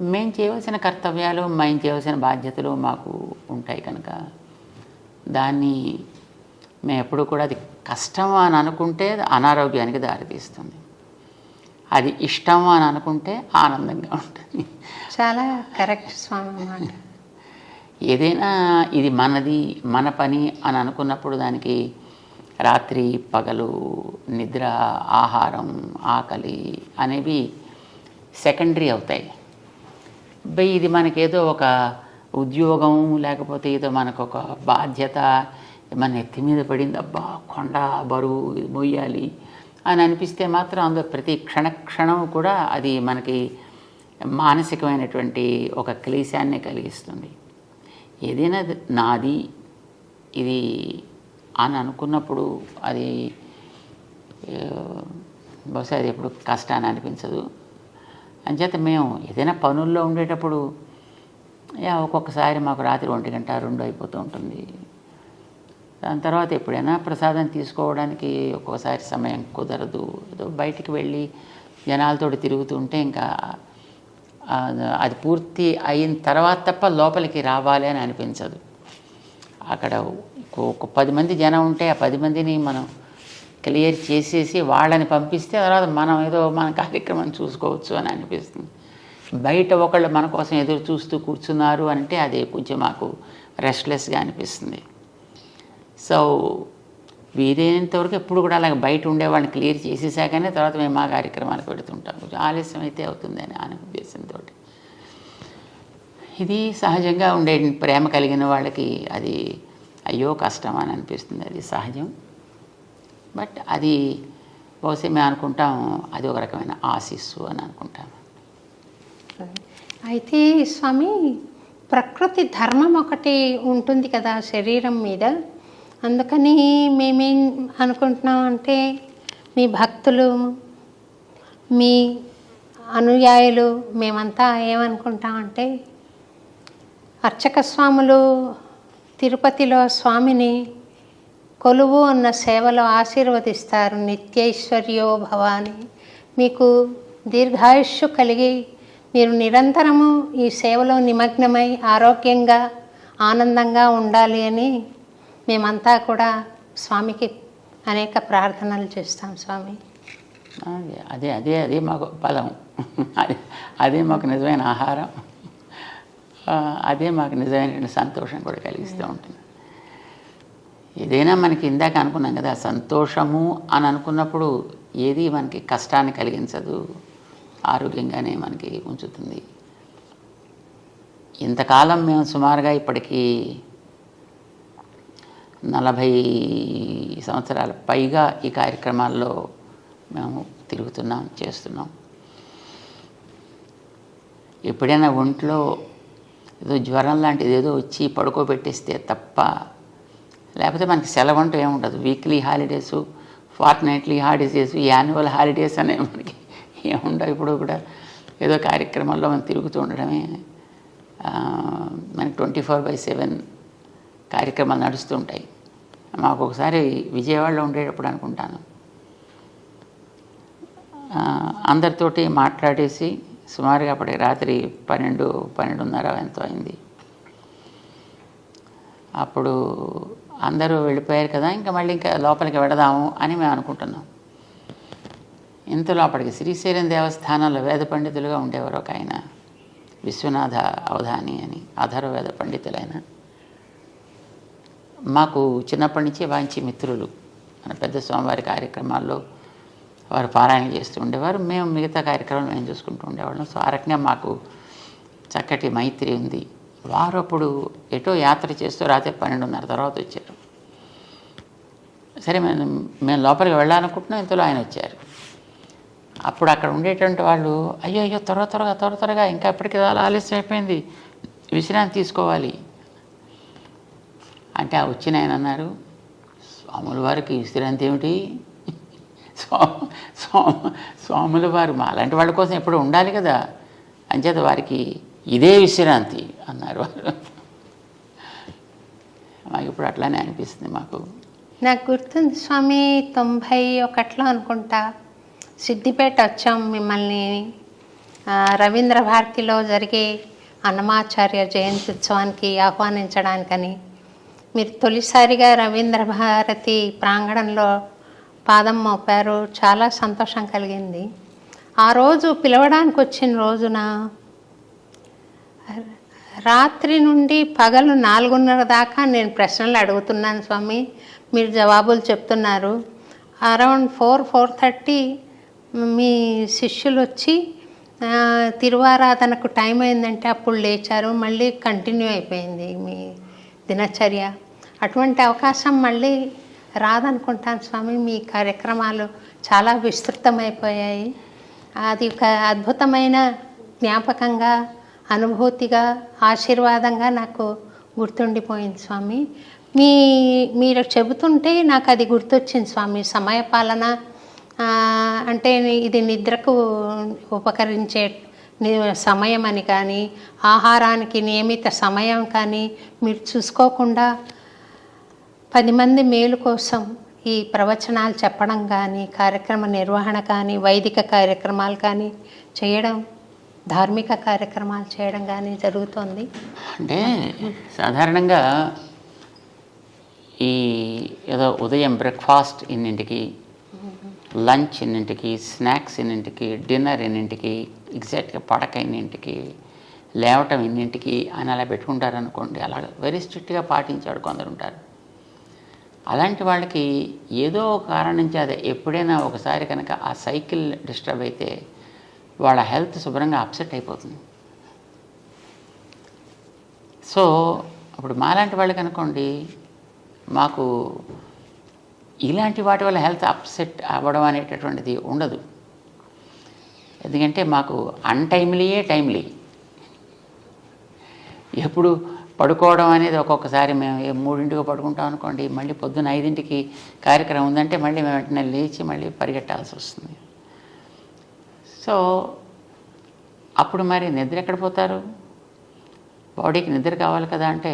మేము చేయవలసిన కర్తవ్యాలు మేము చేయవలసిన బాధ్యతలు మాకు ఉంటాయి కనుక. దాన్ని మేము ఎప్పుడు కూడా అది కష్టం అని అనుకుంటే అనారోగ్యానికి దారితీస్తుంది. అది ఇష్టం అని అనుకుంటే ఆనందంగా ఉంటుంది. చాలా కరెక్ట్ స్వామి ఏదైనా ఇది మనది మన పని అని అనుకున్నప్పుడు దానికి రాత్రి పగలు నిద్ర ఆహారం ఆకలి అనేవి సెకండరీ అవుతాయి. ఇది మనకేదో ఒక ఉద్యోగం లేకపోతే ఏదో మనకు ఒక బాధ్యత మన ఎత్తి మీద పడింది అబ్బా కొండ బరువు ఇది మొయ్యాలి అని అనిపిస్తే మాత్రం అందులో ప్రతి క్షణ క్షణం కూడా అది మనకి మానసికమైనటువంటి ఒక క్లేశాన్ని కలిగిస్తుంది. ఏదైనా నాది ఇది అని అనుకున్నప్పుడు అది బహుశా అది ఎప్పుడు కష్టాన్ని అనిపించదు. అంచేత మేము ఏదైనా పనుల్లో ఉండేటప్పుడు యా ఒక్కొక్కసారి మాకు రాత్రి ఒంటి గంట రెండు అయిపోతూ ఉంటుంది. దాని తర్వాత ఎప్పుడైనా ప్రసాదం తీసుకోవడానికి ఒక్కోసారి సమయం కుదరదు. ఏదో బయటికి వెళ్ళి జనాలతో తిరుగుతుంటే ఇంకా అది పూర్తి అయిన తర్వాత తప్ప లోపలికి రావాలి అని అనిపించదు. అక్కడ ఒక- ఒక పది మంది జనం ఉంటే ఆ పది మందిని మనం క్లియర్ చేసేసి వాళ్ళని పంపిస్తే తర్వాత మనం ఏదో మన కార్యక్రమం చూసుకోవచ్చు అని అనిపిస్తుంది. బయట ఒకళ్ళు మన కోసం ఎదురు చూస్తూ కూర్చున్నారు అంటే అది కొంచెం మాకు రెస్ట్లెస్గా అనిపిస్తుంది. సో వీలైనంతవరకు ఎప్పుడు కూడా అలాగే బయట ఉండే వాళ్ళని క్లియర్ చేసేసాకనే తర్వాత మేము మా కార్యక్రమాలకు పెడుతుంటాం కొంచెం ఆలస్యం అయితే అవుతుందని అనే ఉద్దేశంతో ఇది సహజంగా ఉండే ప్రేమ కలిగిన వాళ్ళకి అది అయ్యో కష్టం అని అనిపిస్తుంది. అది సహజం. బట్ అది బహుశా మేము అనుకుంటాం అది ఒక రకమైన ఆశీస్సు అని అనుకుంటాం. అయితే స్వామి ప్రకృతి ధర్మం ఒకటి ఉంటుంది కదా శరీరం మీద. అందుకని మేమేం అనుకుంటున్నాం అంటే మీ భక్తులు మీ అనుయాయులు మేమంతా ఏమనుకుంటామంటే అర్చక స్వాములు తిరుపతిలో స్వామిని కొలువు ఉన్న సేవలో ఆశీర్వదిస్తారు నిత్యైశ్వర్యో భవాని. మీకు దీర్ఘాయుష్యు కలిగి మీరు నిరంతరము ఈ సేవలో నిమగ్నమై ఆరోగ్యంగా ఆనందంగా ఉండాలి అని మేమంతా కూడా స్వామికి అనేక ప్రార్థనలు చేస్తాం స్వామి. అదే అదే అదే మాకు బలం అదే అదే మాకు నిజమైన ఆహారం. అదే మాకు నిజమైన సంతోషం కూడా కలిగిస్తూ ఉంటుంది. ఏదైనా మనకి ఇందాక అనుకున్నాం కదా సంతోషము అని అనుకున్నప్పుడు ఏది మనకి కష్టాన్ని కలిగించదు ఆరోగ్యంగానే మనకి ఉంచుతుంది. ఇంతకాలం మేము సుమారుగా ఇప్పటికీ నలభై సంవత్సరాల పైగా ఈ కార్యక్రమాల్లో మేము తిరుగుతున్నాం చేస్తున్నాం. ఎప్పుడైనా ఒంట్లో ఏదో జ్వరం లాంటిది ఏదో వచ్చి పడుకోబెట్టేస్తే తప్ప లేకపోతే మనకి సెలవు అంటూ ఏముండదు weekly holidays fortnightly holidays annual holidays అనే మనకి ఏముండవు ఇప్పుడు కూడా ఏదో కార్యక్రమాల్లో మనం తిరుగుతూ ఉండడమే. మనకి ట్వంటీ ఫోర్ బై సెవెన్ కార్యక్రమాలు నడుస్తూ ఉంటాయి. మాకు ఒకసారి విజయవాడలో ఉండేటప్పుడు అనుకుంటాను. అందరితోటి మాట్లాడేసి సుమారుగా అప్పటికి రాత్రి పన్నెండు పన్నెండున్నర ఎంతో అయింది. అప్పుడు అందరూ వెళ్ళిపోయారు కదా ఇంకా మళ్ళీ ఇంకా లోపలికి వెడదాము అని మేము అనుకుంటున్నాం. ఇంతలో అప్పటికి శ్రీశైలం దేవస్థానంలో వేద పండితులుగా ఉండేవారు ఒక ఆయన విశ్వనాథ అవధాని అని ఆధార వేద పండితులైన. మాకు చిన్నప్పటి నుంచి వాంచి మిత్రులు మన పెద్ద స్వామివారి కార్యక్రమాల్లో వారు పారాయణ చేస్తూ ఉండేవారు. మేము మిగతా కార్యక్రమాలు మేము చూసుకుంటూ ఉండేవాళ్ళం. సో ఆ రకంగా మాకు చక్కటి మైత్రి ఉంది. వారు అప్పుడు ఎటో యాత్ర చేస్తూ రాత్రి పన్నెండున్నర తర్వాత వచ్చారు. సరే మేము మేము లోపలికి వెళ్ళాలనుకుంటున్నాం ఇంతలో ఆయన వచ్చారు. అప్పుడు అక్కడ ఉండేటువంటి వాళ్ళు అయ్యో అయ్యో త్వర త్వరగా త్వర త్వరగా ఇంకా ఇప్పటికి చాలా ఆలస్యం అయిపోయింది విశ్రాంతి తీసుకోవాలి. అంటే ఆ వచ్చిన ఆయన అన్నారు స్వాముల వారికి విశ్రాంతి ఏమిటి? స్వామి స్వాముల వారు మా అలాంటి వాళ్ళ కోసం ఎప్పుడు ఉండాలి కదా అంచేత వారికి ఇదే విశ్రాంతి అన్నారు మాకు ఇప్పుడు అట్లానే అనిపిస్తుంది మాకు. నాకు గుర్తుంది స్వామి తొంభై ఒకటిలో అనుకుంటా సిద్దిపేట వచ్చాం మిమ్మల్ని. రవీంద్ర భారతిలో జరిగే అన్నమాచార్య జయంతి ఉత్సవానికి ఆహ్వానించడానికని. మీరు తొలిసారిగా రవీంద్ర భారతి ప్రాంగణంలో పాదం మోపారు. చాలా సంతోషం కలిగింది. ఆ రోజు పిలవడానికి వచ్చిన రోజున రాత్రి నుండి పగలు నాలుగున్నర దాకా నేను ప్రశ్నలు అడుగుతున్నాను స్వామి. మీరు జవాబులు చెప్తున్నారు. అరౌండ్ ఫోర్ ఫోర్ థర్టీ మీ శిష్యులు వచ్చి తిరువారాధనకు టైం అయిందంటే అప్పుడు లేచారు. మళ్ళీ కంటిన్యూ అయిపోయింది మీ దినచర్య. అటువంటి అవకాశం మళ్ళీ రాదనుకుంటాను స్వామి. మీ కార్యక్రమాలు చాలా విస్తృతమైపోయాయి. అది ఒక అద్భుతమైన జ్ఞాపకంగా అనుభూతిగా ఆశీర్వాదంగా నాకు గుర్తుండిపోయింది స్వామి. మీ మీరు చెబుతుంటే నాకు అది గుర్తొచ్చింది స్వామి. సమయపాలన అంటే ఇది నిద్రకు ఉపకరించే సమయం అని కానీ ఆహారానికి నియమిత సమయం కానీ మీరు చూసుకోకుండా పది మంది మేలు కోసం ఈ ప్రవచనాలు చెప్పడం కానీ కార్యక్రమ నిర్వహణ కానీ వైదిక కార్యక్రమాలు కానీ చేయడం ధార్మిక కార్యక్రమాలు చేయడం కానీ జరుగుతోంది? అంటే సాధారణంగా ఈ ఏదో ఉదయం బ్రేక్ఫాస్ట్ ఇన్నింటికి లంచ్ ఇన్నింటికి స్నాక్స్ ఇన్నింటికి డిన్నర్ ఇన్నింటికి ఎగ్జాక్ట్గా పడక ఇన్నింటికి లేవటం ఇన్నింటికి అని అలా పెట్టుకుంటారు అనుకోండి అలా వెరీ స్ట్రిక్ట్గా పాటించాడు కొందరు ఉంటారు. అలాంటి వాళ్ళకి ఏదో ఒక కారణం చేత ఎప్పుడైనా ఒకసారి కనుక ఆ సైకిల్ డిస్టర్బ్ అయితే వాళ్ళ హెల్త్ శుభ్రంగా అప్సెట్ అయిపోతుంది. సో అప్పుడు మాలాంటి వాళ్ళకి అనుకోండి మాకు ఇలాంటి వాటి వల్ల హెల్త్ అప్సెట్ అవ్వడం అనేటటువంటిది ఉండదు. ఎందుకంటే మాకు అన్టైమ్లీయే టైమ్లీ. ఎప్పుడు పడుకోవడం అనేది ఒక్కొక్కసారి మేము మూడింటికి పడుకుంటాం అనుకోండి మళ్ళీ పొద్దున్న ఐదింటికి కార్యక్రమం ఉందంటే మళ్ళీ మేము వెంటనే లేచి మళ్ళీ పరిగెట్టాల్సి వస్తుంది. సో అప్పుడు మరి నిద్ర ఎక్కడ పోతారు? బాడీకి నిద్ర కావాలి కదా అంటే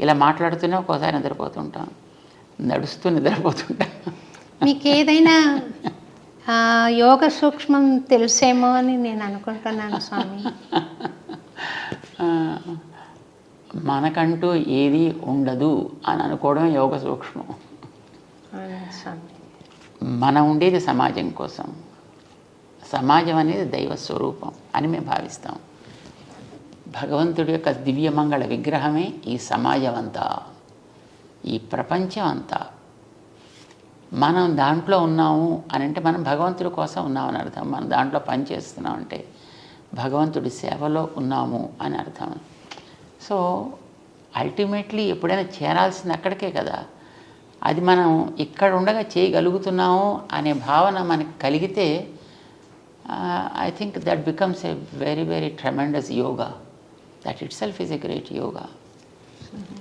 ఇలా మాట్లాడుతూనే ఒక్కోసారి నిద్రపోతుంటాం. నడుస్తూ నిద్రపోతుంటాం. మీకు ఏదైనా యోగ సూక్ష్మం తెలుసేమో అని నేను అనుకుంటున్నాను స్వామి. మనకంటూ ఏది ఉండదు అని అనుకోవడం యోగ సూక్ష్మం. మనం ఉండేది సమాజం కోసం. సమాజం అనేది దైవ స్వరూపం అని మేము భావిస్తాం. భగవంతుడి యొక్క దివ్యమంగళ విగ్రహమే ఈ సమాజం అంతా ఈ ప్రపంచం అంతా మనం దాంట్లో ఉన్నాము అని అంటే మనం భగవంతుడి కోసం ఉన్నామని అర్థం. మనం దాంట్లో పనిచేస్తున్నాం అంటే భగవంతుడి సేవలో ఉన్నాము అని అర్థం. సో అల్టిమేట్లీ ఎప్పుడైనా చేరాల్సింది అక్కడికే కదా. అది మనం ఇక్కడ ఉండగా చేయగలుగుతున్నాము అనే భావన మనకి కలిగితే uh, I think that becomes a very, very tremendous yoga. That itself is a great yoga. Mm -hmm.